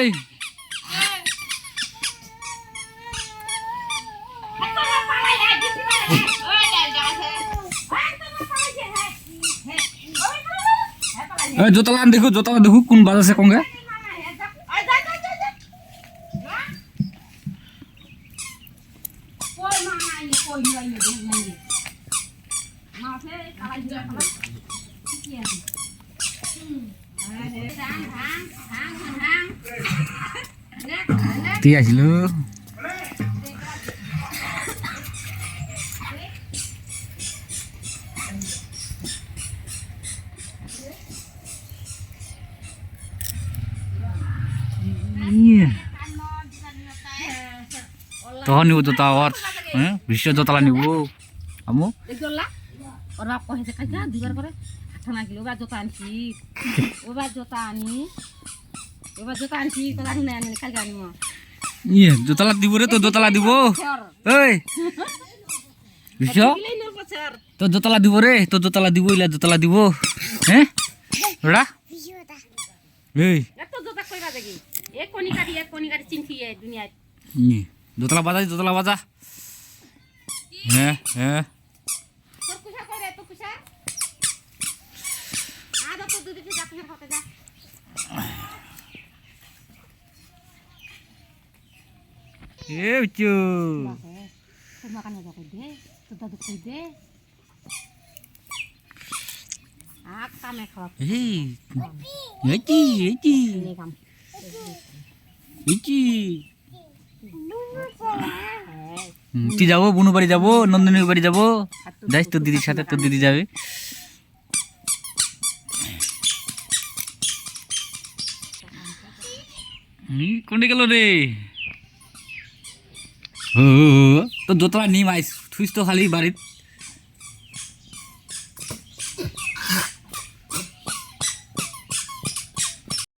এই। এই দেখো জোতলা দেখো কোন কঙ্গে আমু দেখলা ওর বাপ Mati aja ya, lu? Iya. Toh ibu tuh tawar. Bisa tuh talan ibu, Kamu? Ora apa hese kaja dibar pare. Atana kilo Iya, tuh telat dibore tuh, tuh telat dibu. Hei. Bisa? Tuh tuh telat diburu, tuh tuh telat dibu, lihat tuh telat dibu. Eh? Udah? Hei. Ini. Tuh telat baca, tuh telat baca. Eh, eh. Tuh kau tuh kusah. Ada tuh tuh tuh jatuh kau kau এ বিচু তোর মাকানে যা কই দে যাব বুনু বাড়ি যাব, নন্দিনীর বাড়ি যাব। যাইস, তোর দিদির সাথে, তোর দিদি যাবে। কোনটা গেল রে? তোর দোতলা নিম আইস থুইস তো খালি বাড়িত